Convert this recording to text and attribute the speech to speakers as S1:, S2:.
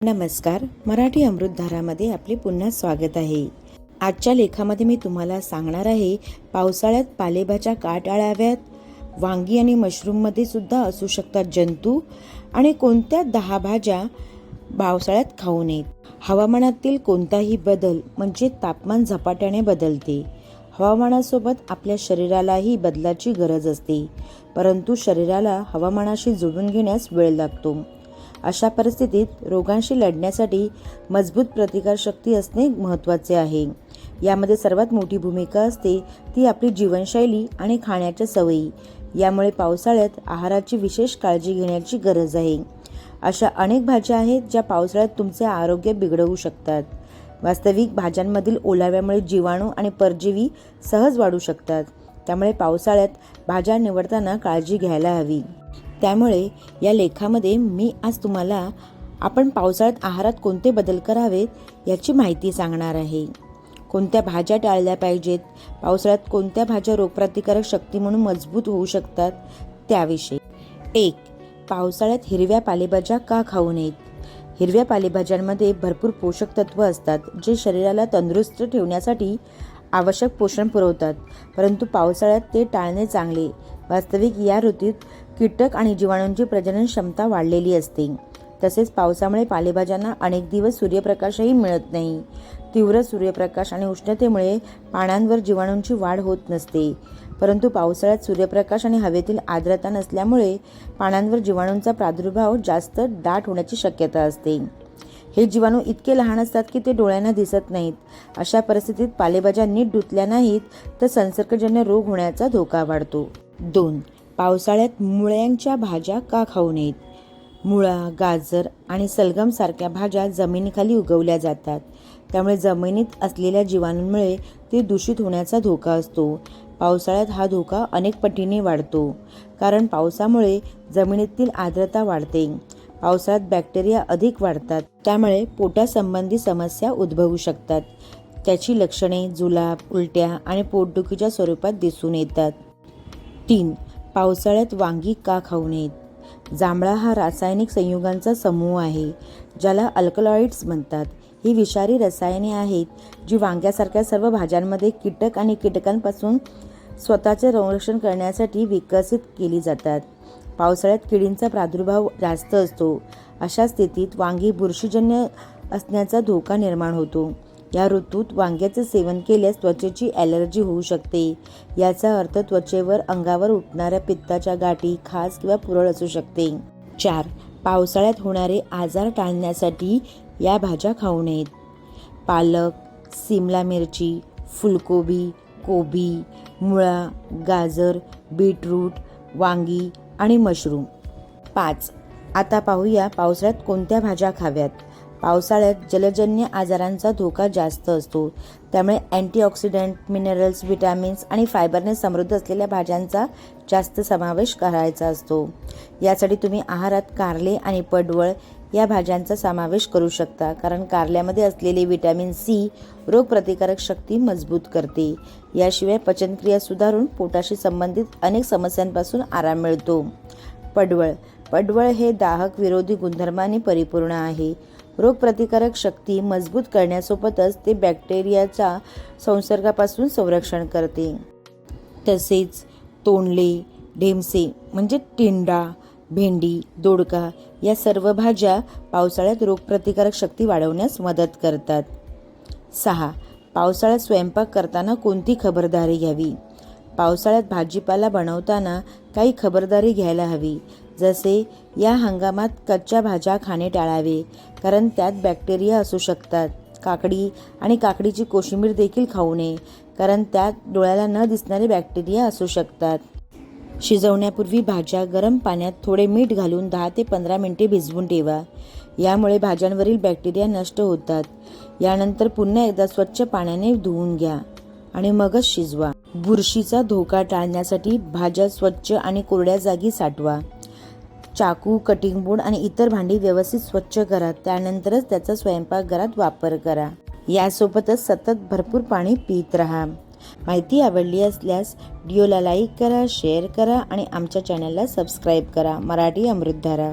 S1: नमस्कार मराठी अमृतधारामध्ये आपले पुन्हा स्वागत आहे. आजच्या लेखामध्ये मी तुम्हाला सांगणार आहे पावसाळ्यात पालेभाज्या का टाळाव्यात वांगी आणि मशरूममध्ये सुद्धा असू शकतात जंतू आणि कोणत्या दहा भाज्या पावसाळ्यात खाऊ नयेत. हवामानातील कोणताही बदल म्हणजे तापमान झपाट्याने बदलते. हवामानासोबत आपल्या शरीरालाही बदलाची गरज असते परंतु शरीराला हवामानाशी जुळून घेण्यास वेळ लागतो. अशा परिस्थितीत रोगांशी लढण्यासाठी मजबूत प्रतिकारशक्ती असणे महत्त्वाचे आहे. यामध्ये सर्वात मोठी भूमिका असते ती आपली जीवनशैली आणि खाण्याच्या सवयी. यामुळे पावसाळ्यात आहाराची विशेष काळजी घेण्याची गरज आहे. अशा अनेक भाज्या आहेत ज्या पावसाळ्यात तुमचे आरोग्य बिघडवू शकतात. वास्तविक भाज्यांमधील ओलाव्यामुळे जीवाणू आणि परजीवी सहज वाढू शकतात. त्यामुळे पावसाळ्यात भाज्या निवडताना काळजी घ्यायला हवी. त्यामुळे या लेखामध्ये मी आज तुम्हाला आपण पावसाळ्यात आहारात कोणते बदल करावेत याची माहिती सांगणार आहे. कोणत्या भाज्या टाळल्या पाहिजेत? पावसाळ्यात कोणत्या भाज्या रोगप्रतिकारक शक्ती म्हणून मजबूत होऊ शकतात? त्याविषयी. एक पावसाळ्यात हिरव्या पालेभाज्या का खाऊ नयेत? हिरव्या पालेभाज्यांमध्ये भरपूर पोषक तत्व असतात जे शरीराला तंदुरुस्त ठेवण्यासाठी आवश्यक पोषण पुरवतात. परंतु पावसाळ्यात ते टाळणे चांगले. वास्तविक या ऋतूत कीटक आणि जीवाणूंची प्रजनन क्षमता वाढलेली असते. तसेच पावसामुळे पालेभाज्यांना अनेक दिवस सूर्यप्रकाशही मिळत नाही. तीव्र सूर्यप्रकाश आणि उष्णतेमुळे पानांवर जीवाणूंची वाढ होत नसते. परंतु पावसाळ्यात सूर्यप्रकाश आणि हवेतील आर्द्रता नसल्यामुळे पानांवर जीवाणूंचा प्रादुर्भाव जास्त दाट होण्याची शक्यता असते. हे जीवाणू इतके लहान असतात की ते डोळ्यांना दिसत नाहीत. अशा परिस्थितीत पालेभाज्या नीट धुतल्या नाहीत तर संसर्गजन्य रोग होण्याचा धोका वाढतो. दोन पावसाळ्यात मुळ्यांच्या भाज्या का खाऊ नयेत? मुळा गाजर आणि सलगम सारख्या भाज्या जमिनीखाली उगवल्या जातात. त्यामुळे जमिनीत असलेल्या जीवाणूंमुळे ते दूषित होण्याचा धोका असतो. पावसाळ्यात हा धोका अनेक पटीने वाढतो. कारण पावसामुळे जमिनीतील आर्द्रता वाढते. पावसाळ्यात बॅक्टेरिया अधिक वाढतात. त्यामुळे पोटासंबंधी समस्या उद्भवू शकतात. त्याची लक्षणे जुलाब उलट्या आणि पोटदुखीच्या स्वरूपात दिसून येतात. तीन पावसाळ्यात वांगी का खाऊ नयेत? जांभळा हा रासायनिक संयुगांचा समूह आहे ज्याला अल्कलॉइड्स म्हणतात. ही विषारी रसायने आहेत जी वांग्यासारख्या सर्व भाज्यांमध्ये कीटक आणि कीटकांपासून स्वतःचे संरक्षण करण्यासाठी विकसित केली जातात. पावसाळ्यात किडींचा प्रादुर्भाव जास्त असतो. अशा स्थितीत वांगी बुरशीजन्य असण्याचा धोका निर्माण होतो. या ऋतूत वांग्याचे सेवन केल्यास त्वचेची ॲलर्जी होऊ शकते. याचा अर्थ त्वचेवर अंगावर उठणाऱ्या पित्ताच्या गाठी खास किंवा पुरळ असू शकते. चार पावसाळ्यात होणारे आजार टाळण्यासाठी या भाज्या खाऊ नयेत. पालक सिमला मिरची फुलकोबी कोबी मुळा गाजर बीटरूट वांगी आणि मशरूम. पाच. आता पाहूया पावसाळ्यात कोणत्या भाज्या खाव्यात? पावसाळ्यात जलजन्य आजारांचा धोका जास्त असतो. त्यामुळे अँटीऑक्सिडंट मिनरल्स विटॅमिन्स आणि फायबरने समृद्ध असलेल्या भाज्यांचा जास्त समावेश करायचा असतो. यासाठी तुम्ही आहारात कारले आणि पडवळ या भाज्यांचा समावेश करू शकता कारण कारल्यामध्ये असलेले विटॅमिन सी रोगप्रतिकारक शक्ती मजबूत करते. याशिवाय पचनक्रिया सुधारून पोटाशी संबंधित अनेक समस्यांपासून आराम मिळतो. पडवळ. पडवळ हे दाहक विरोधी गुणधर्माने परिपूर्ण आहे. रोगप्रतिकारक शक्ती मजबूत करण्यासोबतच ते बॅक्टेरियाच्या संसर्गापासून संरक्षण करते. तसेच तोंडले ढेमसे म्हणजे टिंडा भेंडी दोडका या सर्व भाज्या पावसाळ्यात रोगप्रतिकारक शक्ती वाढवण्यास मदत करतात. सहा. पावसाळ्यात स्वयंपाक करताना कोणती खबरदारी घ्यावी? पावसाळ्यात भाजीपाला बनवताना काही खबरदारी घ्यायला हवी. जसे या हंगामात कच्च्या भाज्या खाणे टाळावे कारण त्यात बॅक्टेरिया असू शकतात. काकडी आणि काकडीची कोशिंबीर देखील खाऊ नये कारण त्यात डोळ्याला न दिसणारे बॅक्टेरिया असू शकतात. शिजवण्यापूर्वी भाज्या गरम पाण्यात थोडे मीठ घालून दहा ते पंधरा मिनिटे भिजवून ठेवा. यामुळे भाज्यांवरील बॅक्टेरिया नष्ट होतात. यानंतर पुन्हा एकदा स्वच्छ पाण्याने धुवून घ्या आणि मगच शिजवा. बुरशीचा धोका टाळण्यासाठी भाज्या स्वच्छ आणि कोरड्या जागी साठवा. चाकू कटिंग बोर्ड आणि इतर भांडी व्यवस्थित स्वच्छ करा. त्यानंतरच त्याचा स्वयंपाकघरात वापर करा. यासोबतच सतत भरपूर पाणी पित राहा. माहिती आवडली असल्यास व्हिडिओला लाईक करा शेअर करा आणि आमच्या चॅनलला सबस्क्राईब करा. मराठी अमृतधारा